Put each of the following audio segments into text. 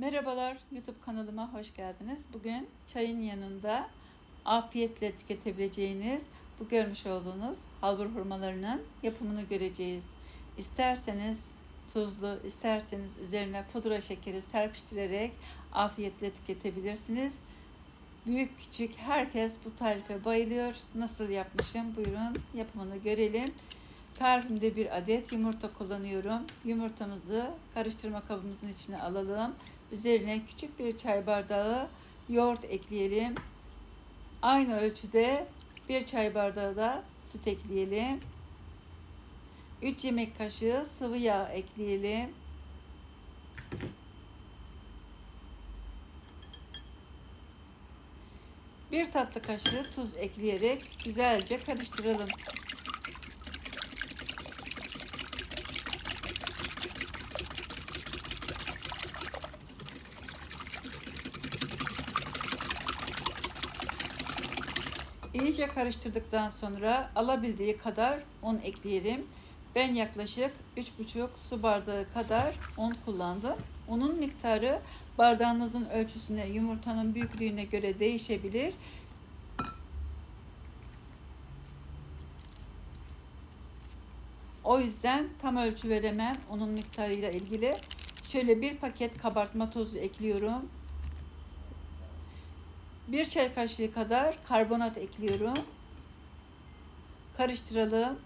Merhabalar YouTube kanalıma hoş geldiniz. Bugün çayın yanında afiyetle tüketebileceğiniz bu görmüş olduğunuz halbur hurmalarının yapımını göreceğiz. İsterseniz tuzlu, isterseniz üzerine pudra şekeri serpiştirerek afiyetle tüketebilirsiniz. Büyük küçük herkes bu tarife bayılıyor. Nasıl yapmışım? Buyurun yapımını görelim. Tarifimde bir adet yumurta kullanıyorum. Yumurtamızı karıştırma kabımızın içine alalım. Üzerine küçük bir çay bardağı yoğurt ekleyelim. Aynı ölçüde bir çay bardağı da süt ekleyelim. 3 yemek kaşığı sıvı yağ ekleyelim. Bir tatlı kaşığı tuz ekleyerek güzelce karıştıralım. İyice karıştırdıktan sonra alabildiği kadar un ekleyelim. Ben yaklaşık 3,5 su bardağı kadar un kullandım. Unun miktarı bardağınızın ölçüsüne, yumurtanın büyüklüğüne göre değişebilir. O yüzden tam ölçü veremem unun miktarıyla ilgili. Şöyle bir paket kabartma tozu ekliyorum. Bir çay kaşığı kadar karbonat ekliyorum. Karıştıralım.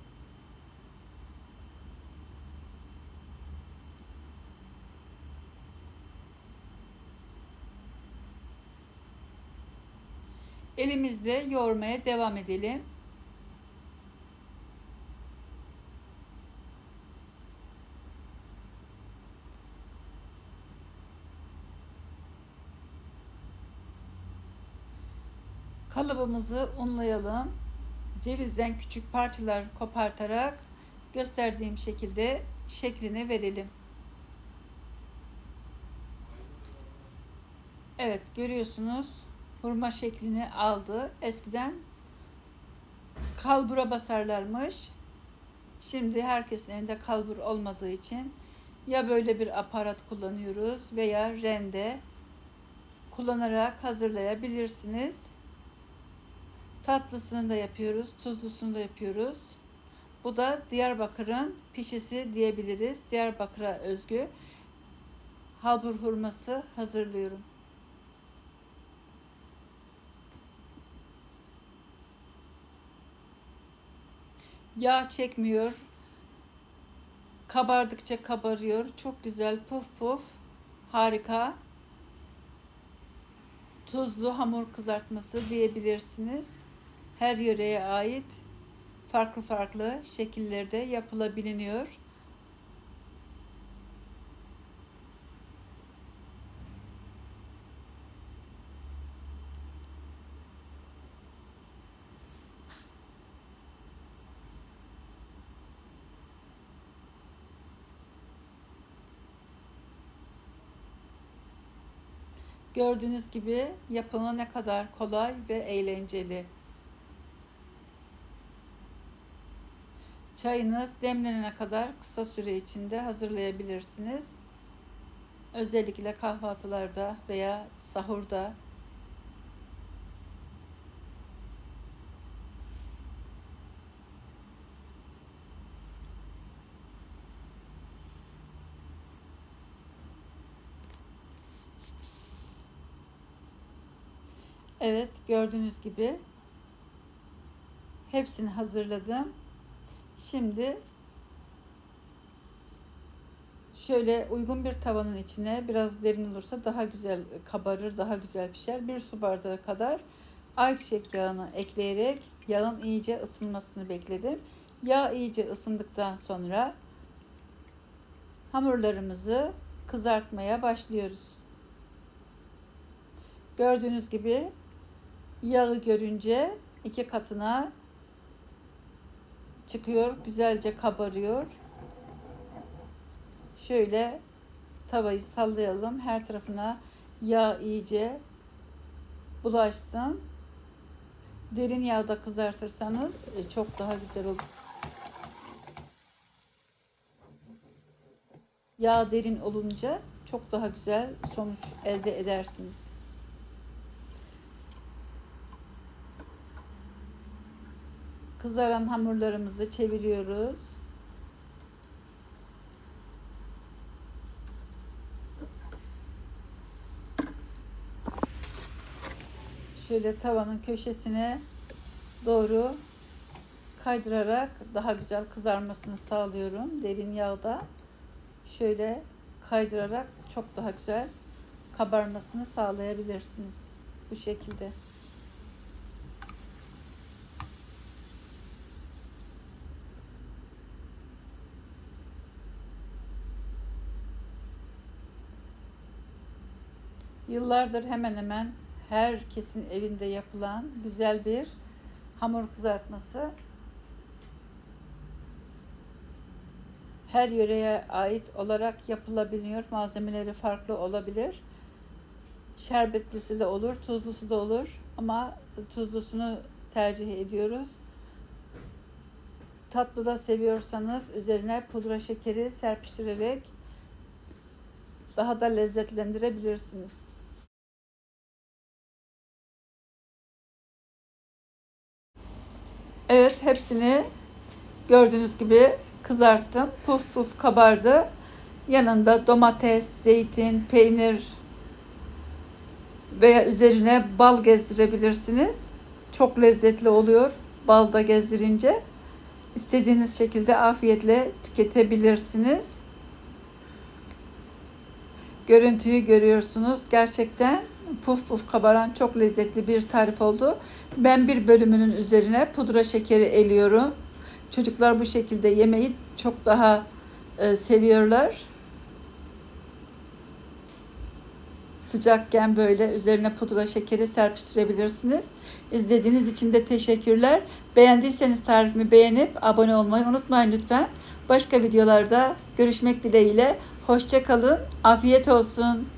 Elimizle yoğurmaya devam edelim. Kalıbımızı unlayalım. Cevizden küçük parçalar kopartarak gösterdiğim şekilde şeklini verelim. Evet görüyorsunuz hurma şeklini aldı. Eskiden kalbura basarlarmış. Şimdi herkesin evinde kalbur olmadığı için ya böyle bir aparat kullanıyoruz veya rende kullanarak hazırlayabilirsiniz. Tatlısını da yapıyoruz, tuzlusunu da yapıyoruz. Bu da Diyarbakır'ın pişisi diyebiliriz. Diyarbakır'a özgü halbur hurması hazırlıyorum. Yağ çekmiyor. Kabardıkça kabarıyor. Çok güzel puf puf. Harika. Tuzlu hamur kızartması diyebilirsiniz her yöreye ait farklı farklı şekillerde yapılabiliyor. Gördüğünüz gibi yapımı ne kadar kolay ve eğlenceli. Çayınız demlenene kadar kısa süre içinde hazırlayabilirsiniz. Özellikle kahvaltılarda veya sahurda Evet gördüğünüz gibi hepsini hazırladım. Şimdi şöyle uygun bir tavanın içine biraz derin olursa daha güzel kabarır, daha güzel pişer. Bir su bardağı kadar ayçiçek yağını ekleyerek yağın iyice ısınmasını bekledim. Yağ iyice ısındıktan sonra hamurlarımızı kızartmaya başlıyoruz. Gördüğünüz gibi yağı görünce iki katına çıkıyor. Güzelce kabarıyor. Şöyle tavayı sallayalım. Her tarafına yağ iyice bulaşsın. Derin yağda kızartırsanız e, çok daha güzel olur. Yağ derin olunca çok daha güzel sonuç elde edersiniz. Kızaran hamurlarımızı çeviriyoruz. Şöyle tavanın köşesine doğru kaydırarak daha güzel kızarmasını sağlıyorum derin yağda. Şöyle kaydırarak çok daha güzel kabarmasını sağlayabilirsiniz. Bu şekilde. Yıllardır hemen hemen herkesin evinde yapılan güzel bir hamur kızartması. Her yöreye ait olarak yapılabiliyor. Malzemeleri farklı olabilir. Şerbetlisi de olur, tuzlusu da olur ama tuzlusunu tercih ediyoruz. Tatlı da seviyorsanız üzerine pudra şekeri serpiştirerek daha da lezzetlendirebilirsiniz. Evet hepsini gördüğünüz gibi kızarttım. Puf puf kabardı. Yanında domates, zeytin, peynir veya üzerine bal gezdirebilirsiniz. Çok lezzetli oluyor balda gezdirince. İstediğiniz şekilde afiyetle tüketebilirsiniz. Görüntüyü görüyorsunuz. Gerçekten puf puf kabaran çok lezzetli bir tarif oldu. Ben bir bölümünün üzerine pudra şekeri eliyorum. Çocuklar bu şekilde yemeği çok daha e, seviyorlar. Sıcakken böyle üzerine pudra şekeri serpiştirebilirsiniz. İzlediğiniz için de teşekkürler. Beğendiyseniz tarifimi beğenip abone olmayı unutmayın lütfen. Başka videolarda görüşmek dileğiyle. Hoşça kalın. Afiyet olsun.